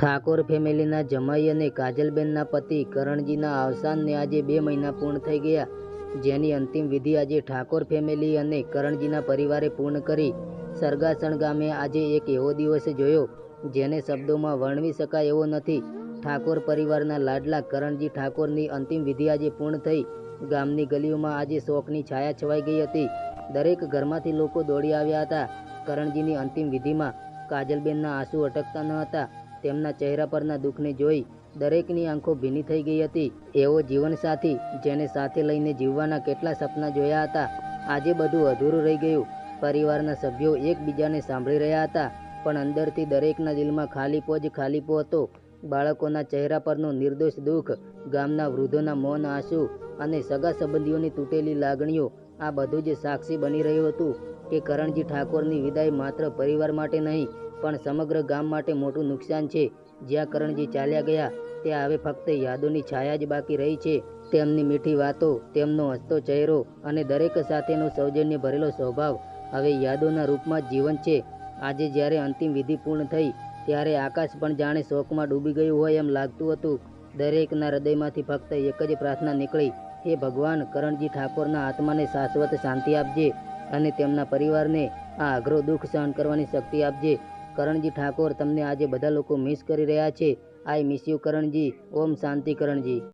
ઠાકોર ફેમિલીના જમાઈ અને કાજલબેનના પતિ કરણજીના અવસાનને આજે બે મહિના પૂર્ણ થઈ ગયા. જેની અંતિમ વિધિ આજે ઠાકોર ફેમિલી અને કરણજીના પરિવારે પૂર્ણ કરી. સરગાસણ ગામે આજે એક એવો દિવસ જોયો, જેને શબ્દોમાં વર્ણવી શકાય એવો નથી. ઠાકોર પરિવારના લાડલા કરણજી ઠાકોરની અંતિમ વિધિ આજે પૂર્ણ થઈ. ગામની ગલીઓમાં આજે શોકની છાયા છવાઈ ગઈ હતી. દરેક ઘરમાંથી લોકો દોડી આવ્યા હતા. કરણજીની અંતિમ વિધિમાં કાજલબેનના આંસુ અટકતા ન હતા. તેમના ચહેરા પરના દુઃખને જોઈ દરેકની આંખો ભીની થઈ ગઈ હતી. એવો જીવનસાથી જેને સાથે લઈને જીવવાના કેટલા સપના જોયા હતા. આજે બધું અધૂરું રહી ગયું. પરિવારના સભ્યો એકબીજાને સાંભળી રહ્યા હતા. પણ અંદરથી દરેકના દિલમાં ખાલીપો જ ખાલીપો હતો. બાળકોના ચહેરા પરનું નિર્દોષ દુઃખ, ગામના વૃદ્ધોના મૌન આંસુ અને સગા સંબંધીઓની તૂટેલી લાગણીઓ, આ બધું જ સાક્ષી બની રહ્યું હતું કે કરણજી ઠાકોરની વિદાય માત્ર પરિવાર માટે નહીં પણ સમગ્ર ગામ માટે મોટું નુકસાન છે. જ્યાં કરણજી ચાલ્યા ગયા, ત્યાં હવે ફક્ત યાદોની છાયા જ બાકી રહી છે. તેમની મીઠી વાતો, તેમનો હસતો ચહેરો અને દરેક સાથેનો સૌજન્ય ભરેલો સ્વભાવ હવે યાદોના રૂપમાં જ જીવંત છે. આજે જ્યારે અંતિમ વિધિ પૂર્ણ થઈ, ત્યારે આકાશ પણ જાણે શોકમાં ડૂબી ગયું હોય એમ લાગતું હતું. દરેકના હૃદયમાંથી ફક્ત એક જ પ્રાર્થના નીકળી, હે ભગવાન, કરણજી ઠાકોરના આત્માને શાશ્વત શાંતિ આપજે અને તેમના પરિવારને આ અઘરો દુઃખ સહન કરવાની શક્તિ આપજે. કરણજી ઠાકોર, તમને આજે બધા લોકો મિસ કરી રહ્યા છે. I miss you કરણજી. Om Shanti, કરણજી.